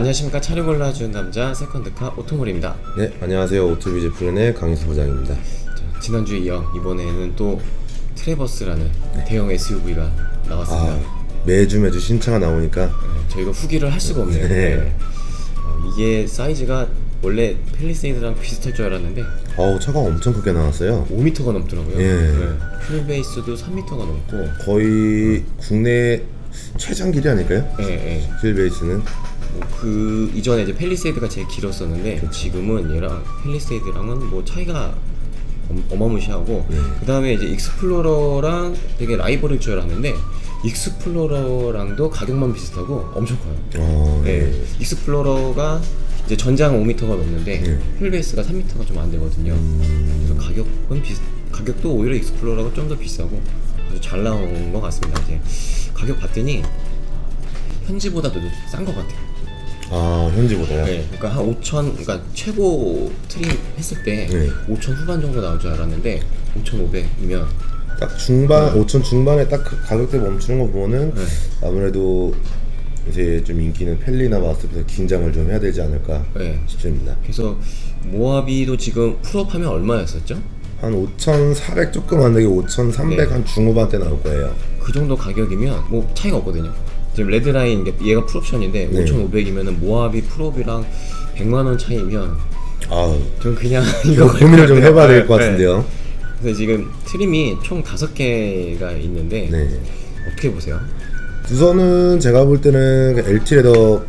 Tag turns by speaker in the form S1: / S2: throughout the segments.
S1: 자 안녕하십니까 차를 골라준 남자 세컨드카 오토몰입니다
S2: 네, 안녕하세요. 오토비즈 프렌의 강희수 부장입니다.
S1: 자, 지난주에 이어 이번에는 또 트레버스라는 대형 SUV가 나왔습니다
S2: 아, 매주 매주 신차가 나오니까
S1: 네, 저희가 후기를 할 수가 없네요
S2: 네.
S1: 네. 어, 이게 사이즈가 원래 펠리세이드랑 비슷할 줄 알았는데
S2: 어우 차가 엄청 크게 나왔어요.
S1: 5m가 넘더라고요
S2: 예.
S1: 네. 휠베이스도 3m가 넘고
S2: 거의 국내 최장 길이 아닐까요?
S1: 예, 예.
S2: 휠베이스는
S1: 뭐 그 이전에 이제 펠리세이드가 제일 길었었는데 지금은 얘랑 펠리세이드랑은 뭐 차이가 엄- 어마무시하고 그 다음에 이제 익스플로러랑 되게 라이벌일 줄 알았는데 익스플로러랑도 가격만 비슷하고 엄청 커요.
S2: 어,
S1: 네.
S2: 네.
S1: 익스플로러가 이제 전장 5m가 넘는데
S2: 네.
S1: 휠베이스가 3m가 좀 안 되거든요. 그래서 가격은 비슷 가격도 오히려 익스플로러가 좀 더 비싸고 아주 잘 나온 것 같습니다. 이제 가격 봤더니 현지보다도 싼 것 같아요.
S2: 아 현지보다요.
S1: 네, 그러니까 한 5천, 그러니까 최고 트림 했을 때
S2: 네.
S1: 5천 후반 정도 나올 줄 알았는데 5,500이면
S2: 딱 중반 5천 중반에 딱 그 가격대 멈추는 거 보면은
S1: 네.
S2: 아무래도 이제 좀 인기는 펠리나 마스터에서 긴장을 좀 해야 되지 않을까
S1: 네.
S2: 싶습니다.
S1: 그래서 모하비도 지금 풀업하면 얼마였었죠?
S2: 한 5,400 조금 안 되게 5,300
S1: 네.
S2: 한 중후반대 나올 거예요.
S1: 그 정도 가격이면 뭐 차이가 없거든요. 지금 레드라인 이게 얘가 풀옵션인데
S2: 네.
S1: 5,500이면은 모하비 풀업이랑 100만 원 차이면
S2: 아,
S1: 전 그냥
S2: 이거
S1: 이거
S2: 고민을 좀 해봐야 될것
S1: 네.
S2: 같은데요.
S1: 그래서 지금 트림이 총 다섯 개가 있는데
S2: 네.
S1: 어떻게 보세요?
S2: 우선은 제가 볼 때는 그 LT 레더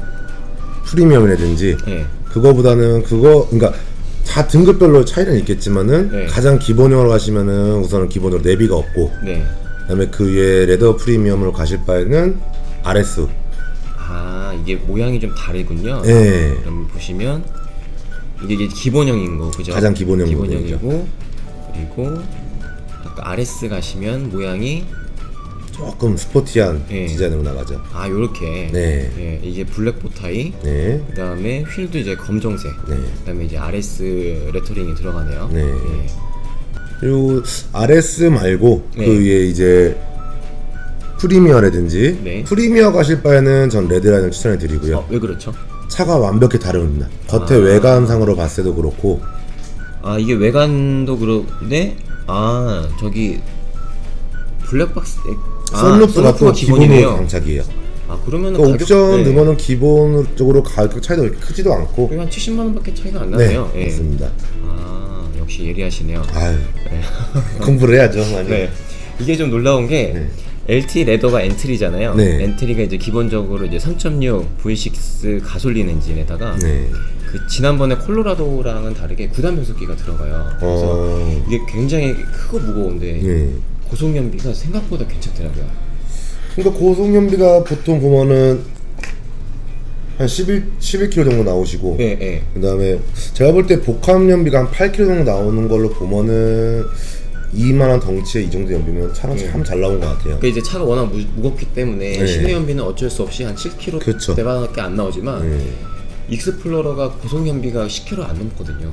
S2: 프리미엄이라든지
S1: 네.
S2: 그거보다는 그거 그러니까 다 등급별로 차이는 있겠지만은
S1: 네.
S2: 가장 기본형으로 가시면은 우선은 기본으로 내비가 없고
S1: 네.
S2: 그다음에 그 위에 레더 프리미엄으로 가실 바에는 RS
S1: 아 이게 모양이 좀 다르군요.
S2: 예
S1: 그럼 보시면 이게 이제 기본형인 거 그죠?
S2: 가장 기본형
S1: 기본형이고 그리고 아까 RS 가시면 모양이
S2: 조금 스포티한
S1: 예.
S2: 디자인으로 나가죠.
S1: 아 요렇게
S2: 네.
S1: 예, 이게 블랙 보타이
S2: 네,
S1: 그 다음에 휠도 이제 검정색
S2: 네.
S1: 그 다음에 이제 RS 레터링이 들어가네요.
S2: 네.
S1: 예.
S2: 그리고 RS 말고
S1: 네.
S2: 그 위에 이제 프리미어라든지
S1: 네.
S2: 프리미어 가실 바에는 전 레드라인을 추천해 드리고요.
S1: 어, 왜 그렇죠?
S2: 차가 완벽히 다릅니다. 겉에
S1: 아.
S2: 외관상으로 봤을 때도 그렇고
S1: 아 이게 외관도 그런데 아 저기 블랙박스 아,
S2: 썬루프가 또 기본으로. 장착이에요.
S1: 아 그러면
S2: 그 옵션 넣은 거는 기본적으로 가격 차이도 그렇게 크지도 않고
S1: 한 70만 원밖에 차이가 안
S2: 네
S1: 나네요. 예.
S2: 맞습니다.
S1: 아 역시 예리하시네요.
S2: 아유
S1: 네.
S2: 공부를 해야죠 많이.
S1: 네. 이게 좀 놀라운 게
S2: 네.
S1: LT 레더가 엔트리잖아요.
S2: 네.
S1: 엔트리가 이제 기본적으로 이제 3.6 V6 가솔린 엔진에다가
S2: 네.
S1: 그 지난번에 콜로라도랑은 다르게 9단 변속기가 들어가요. 그래서
S2: 어.
S1: 이게 굉장히 크고 무거운데
S2: 예.
S1: 고속 연비가 생각보다 괜찮더라고요.
S2: 그러니까 고속연비가 보통 보면은 한 11, 11km 정도 나오시고
S1: 네, 네.
S2: 그다음에 제가 볼 때 복합 연비가 한 8km 정도 나오는 걸로 보면은 이만한 덩치에 이 정도 연비면 차는
S1: 네.
S2: 참잘 나온 것 같아요.
S1: 그 이제 차가 워낙 무, 무겁기 때문에
S2: 네.
S1: 시내 연비는 어쩔 수 없이 한 7km
S2: 그쵸.
S1: 대밖에 안 나오지만
S2: 네.
S1: 익스플로러가 고속 연비가 10km 안 넘거든요.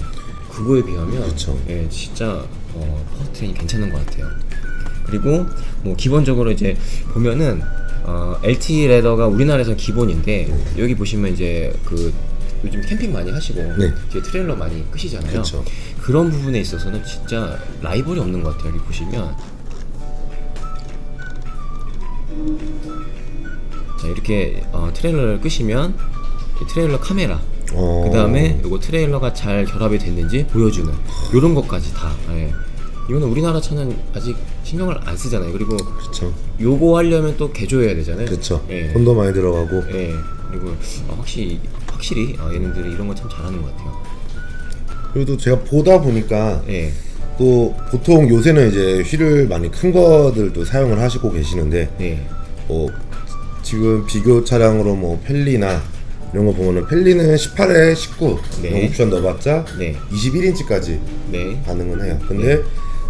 S1: 그거에 비하면
S2: 그쵸.
S1: 예, 진짜 어, 파워트레인이 괜찮은 것 같아요. 그리고 뭐 기본적으로 이제 보면은 어, LT 레더가 우리나라에서 기본인데 여기 보시면 이제 그 요즘 캠핑 많이 하시고
S2: 네.
S1: 이제 트레일러 많이 끄시잖아요.
S2: 그쵸.
S1: 그런 부분에 있어서는 진짜 라이벌이 없는 것 같아요. 여기 보시면 자 이렇게 어, 트레일러를 끄시면 이 트레일러 카메라
S2: 어.
S1: 그 다음에 요거 트레일러가 잘 결합이 됐는지 보여주는 요런 것까지 다 예. 이거는 우리나라 차는 아직 신경을 안 쓰잖아요 그리고
S2: 그렇죠.
S1: 요거 하려면 또 개조해야 되잖아요
S2: 그렇죠.
S1: 예.
S2: 돈도 많이 들어가고
S1: 예. 그리고 어, 확실히 확실히 어, 얘네들이 이런 거 참 잘하는 것 같아요
S2: 그리고 또 제가 보다 보니까
S1: 예.
S2: 또 보통 요새는 이제 휠을 많이 큰 거들도 사용을 하시고 계시는데
S1: 예.
S2: 뭐 지금 비교 차량으로 뭐 펠리나 이런 거 보면은 펠리는 18에 19
S1: 네.
S2: 옵션 넣어봤자
S1: 네.
S2: 21인치까지
S1: 네.
S2: 가능은 해요. 근데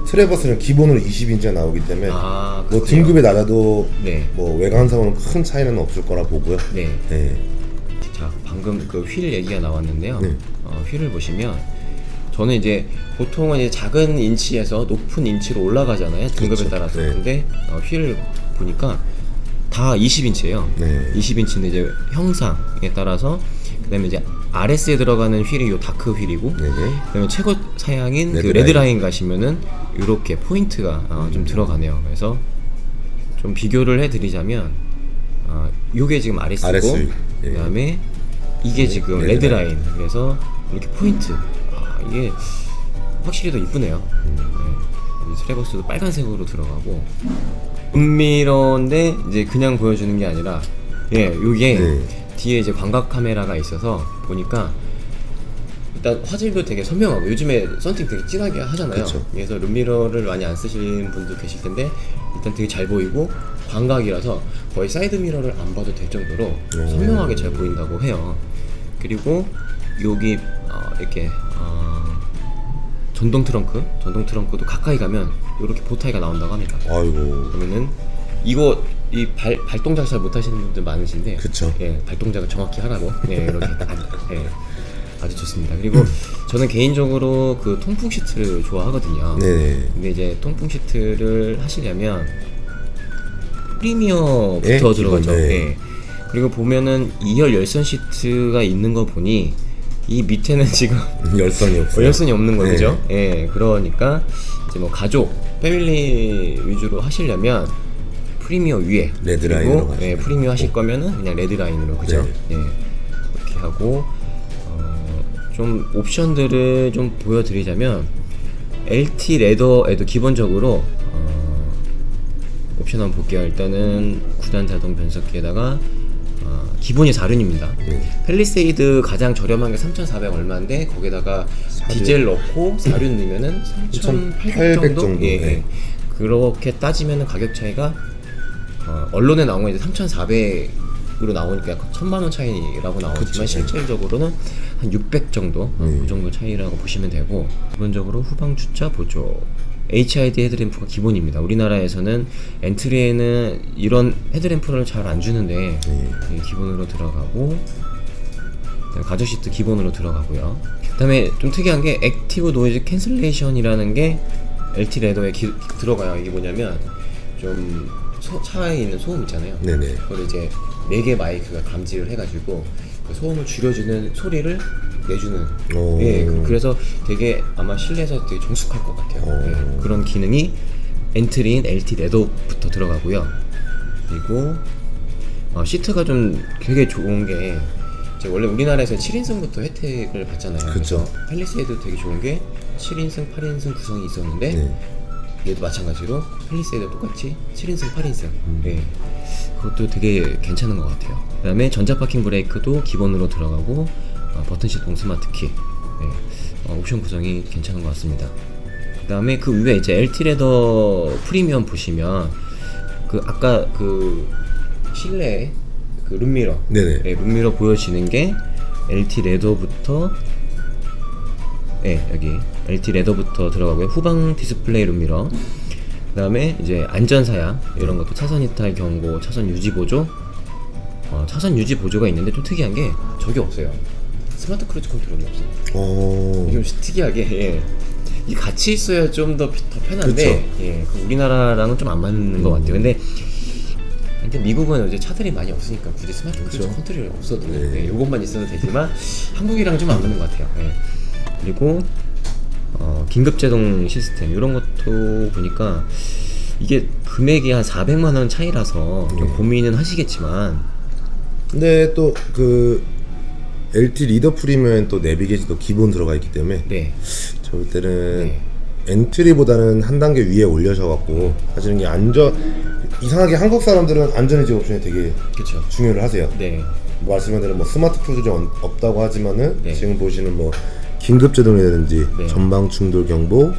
S2: 트레버스는 기본으로 20인치가 나오기 때문에
S1: 아,
S2: 뭐. 등급이 낮아도
S1: 네.
S2: 뭐 외관상으로는 큰 차이는 없을 거라 보고요.
S1: 네.
S2: 네.
S1: 자 방금 그 휠 얘기가 나왔는데요.
S2: 네.
S1: 어, 휠을 보시면 저는 이제 보통은 이제 작은 인치에서 높은 인치로 올라가잖아요. 등급에
S2: 그렇죠.
S1: 따라서.
S2: 네.
S1: 근데 어, 휠을 보니까 다 20인치예요.
S2: 네.
S1: 20인치인데 이제 형상에 따라서 그다음에 이제 RS에 들어가는 휠이 요 다크 휠이고
S2: 네네.
S1: 그다음에 최고 사양인 그
S2: 레드라인.
S1: 레드라인 가시면은 이렇게 포인트가 어, 좀 들어가네요. 그래서 좀 비교를 해드리자면 어, 요게 지금 RS고
S2: RS, 예.
S1: 그다음에 이게 지금
S2: 레드라인.
S1: 레드라인. 그래서 이렇게 포인트 아, 이게 확실히 더 이쁘네요. 네. 이 트래버스도 빨간색으로 들어가고 은미러인데 이제 그냥 보여주는 게 아니라 예 요게
S2: 네.
S1: 뒤에 이제 광각 카메라가 있어서 보니까 일단 화질도 되게 선명하고 요즘에 썬팅 되게 진하게 하잖아요.
S2: 그쵸.
S1: 그래서 룸미러를 많이 안 쓰시는 분도 계실 텐데 일단 되게 잘 보이고 광각이라서 거의 사이드 미러를 안 봐도 될 정도로 선명하게 잘 보인다고 해요. 그리고 여기 어, 이렇게 어, 전동 트렁크, 전동 트렁크도 가까이 가면 이렇게 보타이가 나온다고 합니다.
S2: 아이고.
S1: 그러면은 이거 이 발 발동작 잘 못하시는 분들 많으신데
S2: 그쵸.
S1: 예 발동작을 정확히 하라고 예 이렇게 딱 예, 아주 좋습니다 그리고 저는 개인적으로 그 통풍 시트를 좋아하거든요
S2: 네네.
S1: 근데 이제 통풍 시트를 하시려면 프리미어부터
S2: 예,
S1: 들어가죠
S2: 기본, 네.
S1: 예. 그리고 보면은 2열 열선 시트가 있는 거 보니 이 밑에는 지금
S2: 열선이 없어요.
S1: 열선이 없는
S2: 네.
S1: 거죠. 예, 그러니까 이제 뭐 가족, 패밀리 위주로 하시려면 프리미어 위에
S2: 레드라인으로
S1: 그리고
S2: 가시면
S1: 예, 프리미어 하실 거면은 그냥 레드라인으로 그죠?
S2: 네.
S1: 예, 그렇게 하고 어, 좀 옵션들을 좀 보여드리자면 LT 레더에도 기본적으로 어, 옵션 한번 볼게요. 일단은 9단 자동 변속기에다가 어, 기본이 4륜입니다.
S2: 네.
S1: 펠리세이드 가장 저렴한 게 3,400 얼마인데 거기다가
S2: 사륜.
S1: 디젤 넣고 4륜 넣으면은 3,800 정도?
S2: 3,800 정도,
S1: 예, 예.
S2: 네.
S1: 그렇게 따지면은 가격 차이가 어, 언론에 나온 건 이제 3,400으로 나오니까 약 천만 원 차이라고 나오지만
S2: 그쵸, 네.
S1: 실질적으로는 한 600 정도 어,
S2: 음.
S1: 그 정도 차이라고 보시면 되고 기본적으로 후방 주차 보조 HID 헤드램프가 기본입니다. 우리나라에서는 엔트리에는 이런 헤드램프를 잘 안 주는데
S2: 네.
S1: 예, 기본으로 들어가고 가죽 시트 기본으로 들어가고요. 그다음에 좀 특이한 게 액티브 노이즈 캔슬레이션이라는 게 LT 레더에 기- 들어가요. 이게 뭐냐면 좀 소- 차에 있는 소음 있잖아요.
S2: 네네.
S1: 그걸 이제 네 개 마이크가 감지를 해가지고 그 소음을 줄여주는 소리를 내주는.
S2: 오.
S1: 예, 그- 그래서 되게 아마 실내에서 되게 정숙할 것 같아요.
S2: 오.
S1: 예, 그런 기능이 엔트리인 LT 레더부터 들어가고요. 그리고 어, 시트가 좀 되게 좋은 게 이제 원래 우리나라에서 7인승부터 혜택을 받잖아요.
S2: 그쵸.
S1: 그래서 팰리세이드 되게 좋은 게 7인승, 8인승 구성이 있었는데
S2: 네.
S1: 얘도 마찬가지로 팰리세이드 똑같이 7인승, 8인승. 예. 그것도 되게 괜찮은 것 같아요. 그 다음에 전자 파킹 브레이크도 기본으로 들어가고 어, 버튼 시동 스마트 키. 예. 어, 옵션 구성이 괜찮은 것 같습니다. 그 다음에 그 위에 이제 LT 레더 프리미엄 보시면 그 아까 그 실내 그 룸미러
S2: 네네.
S1: 예, 룸미러 보여지는 게 LT 레더부터 예, 여기 LT 레더부터 들어가고요. 후방 디스플레이 룸미러. 그다음에 이제 안전 사양 이런 것도 차선 이탈 경고, 차선 유지 보조. 어, 차선 유지 보조가 있는데 좀 특이한 게 저게 없어요. 스마트 크루즈 컨트롤이 없어요.
S2: 어.
S1: 이게 좀 특이하게 예. 이 같이 있어야 좀 더 더 편한데. 예, 그 우리나라랑은 좀 안 맞는 것 같아요. 근데 근데 미국은 이제 차들이 많이 없으니까 굳이 스마트 크루즈
S2: 그쵸.
S1: 컨트롤이 없어도
S2: 네.
S1: 예, 이것만 있어도 되지만 한국이랑 좀 안 맞는 것 같아요. 예. 그리고 어, 긴급 제동 시스템 이런 것도 보니까 이게 금액이 한 400만 원 차이라서 좀
S2: 네.
S1: 고민은 하시겠지만
S2: 근데 또 그 LT 리더 프리미엄엔 또 내비게이션도 기본 들어가 있기 때문에
S1: 네.
S2: 저 볼 때는
S1: 네.
S2: 엔트리보다는 한 단계 위에 올려셔갖고 사실은 이 안전 이상하게 한국 사람들은 안전의지 옵션에 되게
S1: 그렇죠.
S2: 중요를 하세요.
S1: 네.
S2: 뭐 말씀한 대로 뭐 스마트 크루즈 없다고 하지만은
S1: 네.
S2: 지금 보시는 뭐 긴급 제동이라든지
S1: 네.
S2: 전방 충돌 경보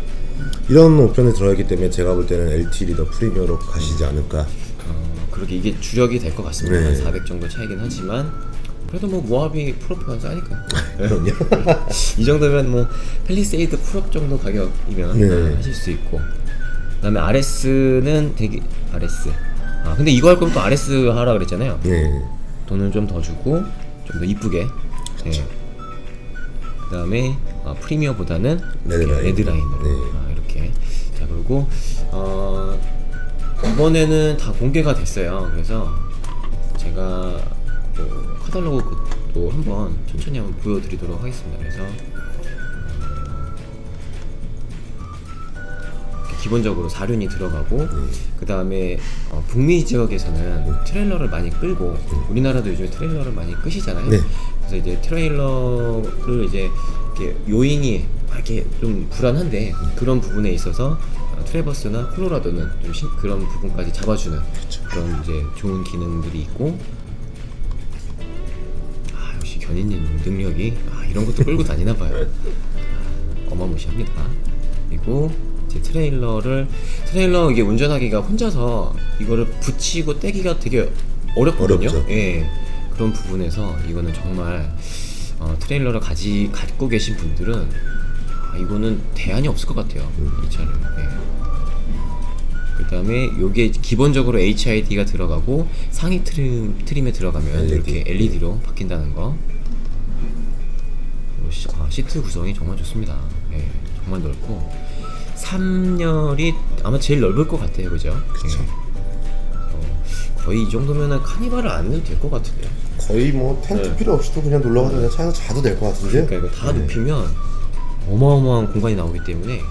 S2: 이런 옵션이 들어있기 때문에 제가 볼 때는 LT 리더 프리미어로 가시지 않을까.
S1: 어, 그렇게 이게 주력이 될 것 같습니다.
S2: 네.
S1: 한400 정도 차이긴 하지만 그래도 뭐 모하비 프로프가 싸니까.
S2: 그럼요.
S1: 이 정도면 뭐 펠리세이드 풀업 정도 가격이면
S2: 네.
S1: 하실 수 있고. 그다음에 RS는 되게 RS. 아 근데 이거 할 거면 또 RS 하라 그랬잖아요.
S2: 네.
S1: 돈을 좀 더 주고 좀 더 이쁘게. 네. 그다음에 어, 프리미어보다는
S2: 레드라인.
S1: 레드라인으로
S2: 네.
S1: 아, 이렇게. 자 그리고 어, 이번에는 다 공개가 됐어요. 그래서 제가 뭐 카탈로그 것도 한번 천천히 한번 보여드리도록 하겠습니다. 그래서 기본적으로 사륜이 들어가고 그 다음에 어, 북미 지역에서는 트레일러를 많이 끌고 우리나라도 요즘에 트레일러를 많이 끄시잖아요.
S2: 네.
S1: 그래서 이제 트레일러를 이제 이렇게 요인이 막 이렇게 좀 불안한데 그런 부분에 있어서 어, 트레버스나 콜로라도는 좀 신- 그런 부분까지 잡아주는 그런 이제 좋은 기능들이 있고 견인님 능력이 아 이런 것도 끌고 다니나 봐요. 아, 어마무시합니다. 그리고 이제 트레일러를 트레일러 이게 운전하기가 혼자서 이거를 붙이고 떼기가 되게 어렵거든요.
S2: 어렵죠.
S1: 예. 그런 부분에서 이거는 정말 어, 트레일러를 가지 갖고 계신 분들은 아, 이거는 대안이 없을 것 같아요. 이 차를. 예. 그다음에 요게 기본적으로 HID가 들어가고 상위 트림 트림에 들어가면
S2: LED.
S1: 이렇게 LED로 바뀐다는 거. 어, 시, 아, 시트 구성이 정말 좋습니다. 예, 정말 넓고 3열이 아마 제일 넓을 것 같아요, 그죠? 예. 어, 거의 이 정도면은 카니발을 안 해도 될 것 같은데요.
S2: 거의 뭐 텐트
S1: 네.
S2: 필요 없이도 그냥 놀러 가서 그냥 차에서 자도 될 것 같은데.
S1: 그러니까 이거 다
S2: 네.
S1: 눕히면 어마어마한 공간이 나오기 때문에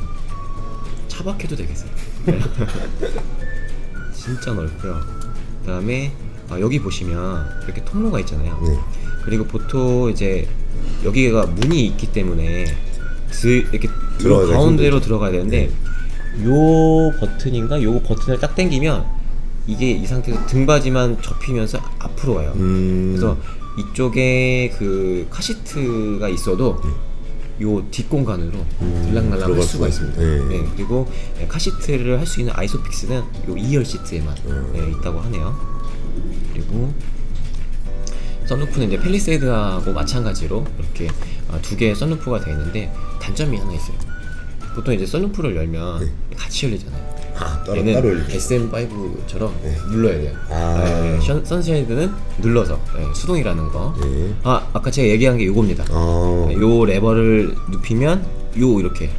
S1: 차박해도 되겠어요. 진짜 넓고요. 그다음에 아, 여기 보시면 이렇게 통로가 있잖아요.
S2: 네.
S1: 그리고 보통 이제 여기가 문이 있기 때문에 들, 이렇게
S2: 들어가기가
S1: 가운데로
S2: 힘들죠.
S1: 들어가야 되는데 요 버튼인가 요 버튼을 딱 당기면 이게 이 상태에서 등받이만 접히면서 앞으로 와요.
S2: 음.
S1: 그래서 이쪽에 그 카시트가 있어도 요 뒷공간으로
S2: 음,
S1: 들락날락 할 수가 있습니다.
S2: 예.
S1: 네, 그리고 예, 카시트를 할 수 있는 아이소픽스는 요 2열 시트에만
S2: 음.
S1: 예, 있다고 하네요. 그리고 썬루프는 이제 펠리세이드하고 마찬가지로 이렇게 아, 두 개의 썬루프가 되어 있는데 단점이 하나 있어요. 보통 이제 썬루프를 열면
S2: 네.
S1: 같이 열리잖아요.
S2: 아, 따로
S1: 얘는
S2: 따로 열리죠.
S1: SM5처럼
S2: 네.
S1: 눌러야 돼요.
S2: 아.
S1: 네, 션- 선샤이드는 눌러서 네, 수동이라는 거.
S2: 네.
S1: 아 아까 제가 얘기한 게 요겁니다.
S2: 어.
S1: 요 레버를 눕히면 요 이렇게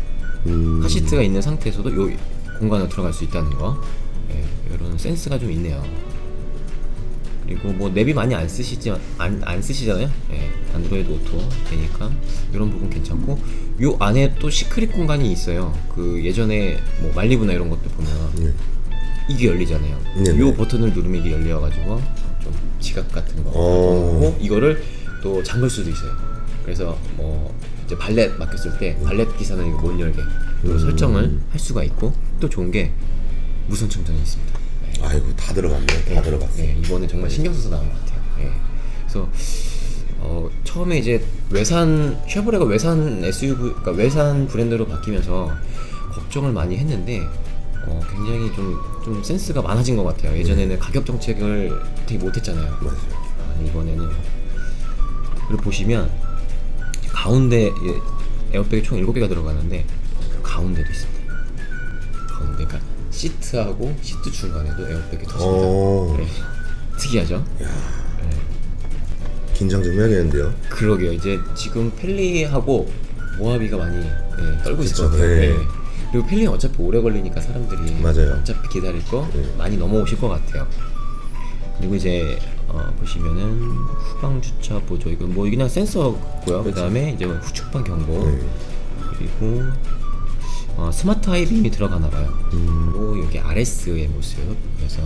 S2: 음.
S1: 카시트가 있는 상태에서도 요 공간으로 들어갈 수 있다는 거. 네, 이런 센스가 좀 있네요. 그리고 뭐 랩이 많이 안 쓰시지 안, 안 쓰시잖아요. 예, 안드로이드 오토 되니까 이런 부분 괜찮고 요 안에 또 시크릿 공간이 있어요. 그 예전에 뭐 말리부나 이런 것도 보면
S2: 네.
S1: 이게 열리잖아요.
S2: 네네.
S1: 요 버튼을 누르면 이게 열려가지고 좀 지갑 같은 거
S2: 어.
S1: 이거를 또 잠글 수도 있어요. 그래서 뭐 이제 발렛 맡겼을 때 발렛 기사는 이거 못 열게 또
S2: 음.
S1: 설정을 할 수가 있고 또 좋은 게 무선 충전이 있습니다.
S2: 아이고 다 들어갔네. 다
S1: 네,
S2: 들어갔어.
S1: 네, 이번에 정말 신경 써서 나온 것 같아요. 예. 그래서 어, 처음에 이제 외산 쉐보레가 외산 SUV, 그러니까 외산 브랜드로 바뀌면서 걱정을 많이 했는데 어, 굉장히 좀, 좀 센스가 많아진 것 같아요. 예전에는 가격 정책을 되게 못했잖아요.
S2: 맞아요.
S1: 아, 이번에는 그리고 보시면 가운데 예, 에어백이 총 7개가 들어가는데 그 가운데도 있습니다. 가운데 그러니까 시트하고 시트 중간에도 에어백이 터집니다.
S2: 어.
S1: 네. 특이하죠?
S2: 긴장 좀 해야겠는데요.
S1: 그러게요. 이제 지금 펠리하고 모하비가 많이 예, 떨고 있을
S2: 그쵸,
S1: 것 같아요.
S2: 네.
S1: 예. 그리고 펠리는 어차피 오래 걸리니까 사람들이
S2: 맞아요.
S1: 어차피 기다릴 거
S2: 네.
S1: 많이 넘어오실 것 같아요. 그리고 이제 어, 보시면은 후방 주차 보조 이거 뭐 그냥 센서고요. 그 다음에 이제 후측방 경보
S2: 네.
S1: 그리고 어, 스마트 하이빔이 들어가나 봐요.
S2: 음.
S1: 그리고 여기 RS의 모습 그래서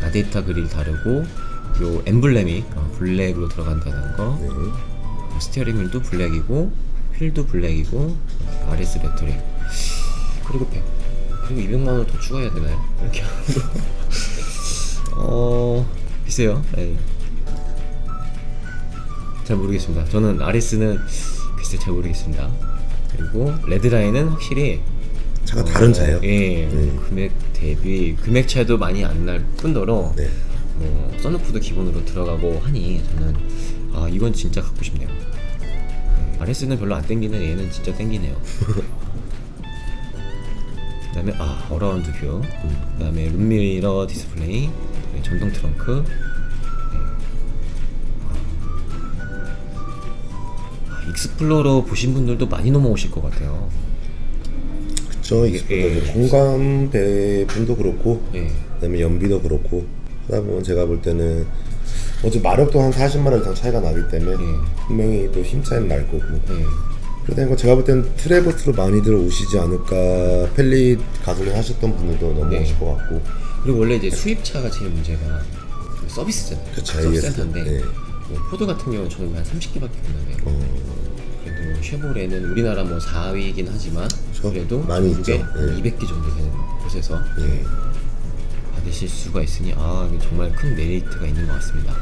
S1: 라데이터 그릴 다르고 요 엠블렘이 어, 블랙으로 들어간다는 거
S2: 네.
S1: 스티어링 휠도 블랙이고 휠도 블랙이고 RS 배터리 그리고 100 그리고 200만 원을 더 추가해야 되나요? 이렇게 하고 어 글쎄요 네. 잘 모르겠습니다 저는 RS는 글쎄 잘 모르겠습니다 그리고 레드라인은 확실히
S2: 차가 다른 차예요.
S1: 예
S2: 네.
S1: 금액 대비 금액 차도 많이 안 날 뿐더러
S2: 네.
S1: 뭐 썬루프도 기본으로 들어가고 하니 저는 아 이건 진짜 갖고 싶네요. 네, RS는 별로 안 땡기는 얘는 진짜 땡기네요. 그다음에 아 어라운드 뷰, 그다음에 룸미러 디스플레이, 네, 전동 트렁크. 네. 아, 익스플로러 보신 분들도 많이 넘어오실 것 같아요.
S2: 그쵸. 이게
S1: 예.
S2: 뭐 공간 배분도 그렇고,
S1: 예.
S2: 그다음에 연비도 그렇고 하다 보면 제가 볼 때는 어제 마력도 한 40마력 이상 차이가 나기 때문에
S1: 예.
S2: 분명히 또 힘 차이는 날 거고
S1: 네.
S2: 그러다 보니까 제가 볼 때는 트레버스로 많이들 오시지 않을까 펠리 가솔린 하셨던 분들도 넘어오실
S1: 네.
S2: 것 같고
S1: 그리고 원래 이제 수입차가 제일 문제가 그 서비스잖아요.
S2: 그쵸,
S1: 서비스
S2: AS.
S1: 센터인데
S2: 네.
S1: 뭐 포드 같은 경우는 저는 한 30개밖에 없는데
S2: 어,
S1: 그래도 쉐보레는 우리나라 뭐 4위이긴 하지만
S2: 그쵸.
S1: 그래도
S2: 많이
S1: 미국에
S2: 있죠. 네.
S1: 200개 정도 되는 곳에서
S2: 예.
S1: 받으실 수가 있으니 아 이게 정말 큰 메리트가 있는 것 같습니다.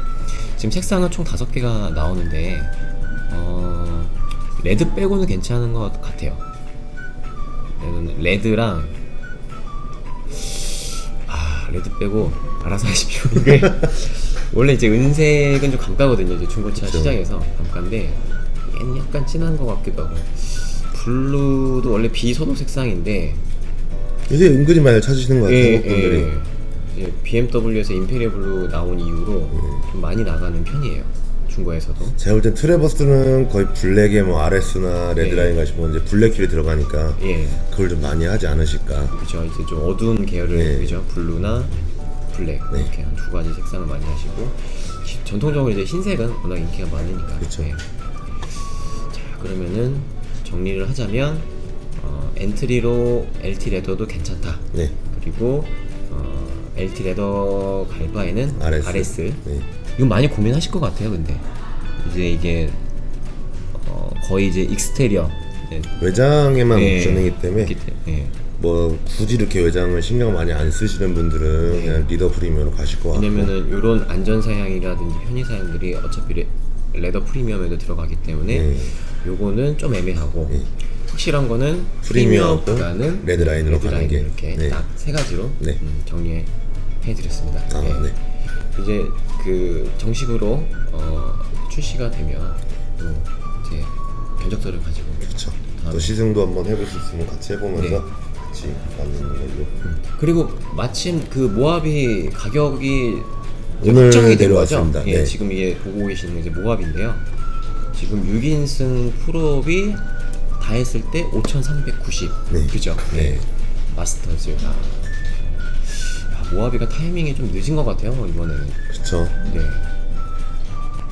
S1: 지금 색상은 총 다섯 개가 나오는데 어, 레드 빼고는 괜찮은 것 같아요. 레드랑 아 레드 빼고 알아서 하십시오. 이게 원래 이제 은색은 좀 감가거든요. 이제 중고차
S2: 그쵸.
S1: 시장에서 감가인데 약간 진한 것 같기도 하고 블루도 원래 비선호 색상인데
S2: 요새 은근히 많이 찾으시는 것 같아요
S1: 예,
S2: 분들이
S1: 예. 이제 BMW에서 임페리얼 블루 나온 이후로
S2: 예.
S1: 좀 많이 나가는 편이에요. 중고에서도.
S2: 제가 볼 땐 트레버스는 거의 블랙에 뭐 RS나 레드라인 가시면 이제 블랙길이 들어가니까
S1: 예.
S2: 그걸 좀 많이 하지 않으실까
S1: 그죠. 이제 좀 어두운 계열을
S2: 네.
S1: 그죠. 블루나 블랙
S2: 네.
S1: 이렇게 한 두 가지 색상을 많이 하시고 시- 전통적으로 이제 흰색은 워낙 인기가 많으니까.
S2: 그쵸.
S1: 네. 자 그러면은 정리를 하자면 어, 엔트리로 LT 레더도 괜찮다.
S2: 네
S1: 그리고 어, LT 레더 갈 바에는
S2: RS. 네.
S1: 이건 많이 고민하실 것 같아요, 근데 이제 이게 어, 거의 이제 익스테리어 네,
S2: 외장에만
S1: 네,
S2: 옵션이기 때문에
S1: 있기 때문에 네.
S2: 뭐 굳이 이렇게 외장을 신경 많이 안 쓰시는 분들은
S1: 네.
S2: 그냥 리더 프리미엄으로 가실 것 같고
S1: 왜냐면은 이런 안전 사양이라든지 편의 사양들이 어차피 레, 레더 프리미엄에도 들어가기 때문에
S2: 네.
S1: 요거는 좀 애매하고
S2: 네.
S1: 확실한 거는 프리미엄보다는
S2: 레드라인으로 가는 게.
S1: 이렇게
S2: 네.
S1: 딱 세 가지로
S2: 네.
S1: 음, 정리해 드렸습니다.
S2: 아, 네.
S1: 이제 그 정식으로 어, 출시가 되면 또 이제 견적서를 가지고
S2: 그렇죠. 또 시승도 한번 해볼 수 있으면 같이 해보면서
S1: 네.
S2: 같이 만드는 걸로
S1: 그리고 마침 그 모압이 가격이
S2: 오늘
S1: 확정이 된
S2: 내려왔습니다.
S1: 거죠. 예,
S2: 네.
S1: 지금 이게 보고 계시는 게 이제 모압인데요. 지금 6인승 풀업이 다 했을 때 5,390.
S2: 네.
S1: 그죠?
S2: 네.
S1: 마스터즈가 아, 모압이가 타이밍이 좀 늦은 것 같아요 이번에는.
S2: 그렇죠
S1: 네.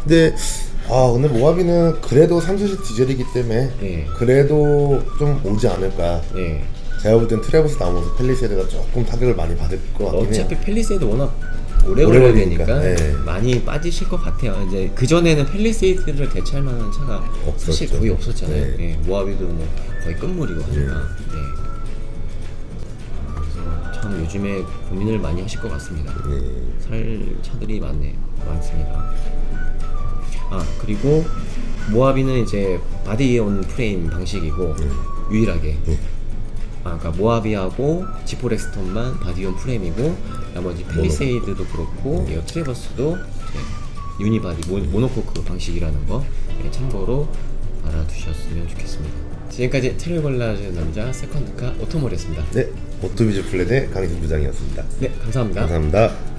S2: 근데 아 근데 모하비는 그래도 3세시 디젤이기 때문에
S1: 네.
S2: 그래도 좀 오지 않을까
S1: 네.
S2: 제가 볼 땐 트래버스 나오면서 펠리세드가 조금 타격을 많이 받을 것 같긴 해요
S1: 어차피 펠리세이드 워낙 오래
S2: 오래
S1: 걸려야 되니까
S2: 네.
S1: 많이 빠지실 것 같아요. 이제 그 전에는 펠리세이드를 대체할 만한 차가 사실
S2: 없었죠.
S1: 거의 없었잖아요.
S2: 네.
S1: 예, 모하비도 뭐 거의 끝물이고 하니까. 네. 그래서 참 요즘에 고민을 많이 하실 것 같습니다.
S2: 네.
S1: 살 차들이 많네 많습니다. 아 그리고 모하비는 이제 바디온 프레임 방식이고 유일하게 아 그러니까 모하비하고 지포렉스톤만 바디온 프레임이고 나머지 펠리세이드도 그렇고 이 트레버스도 이제 유니바디 모, 모노코크 방식이라는 거 예, 참고로 알아두셨으면 좋겠습니다. 지금까지 차를 골라주는 남자 세컨드카 오토몰이었습니다.
S2: 네 오토비즈 플랫의 강희승 부장이었습니다
S1: 네 감사합니다.
S2: 감사합니다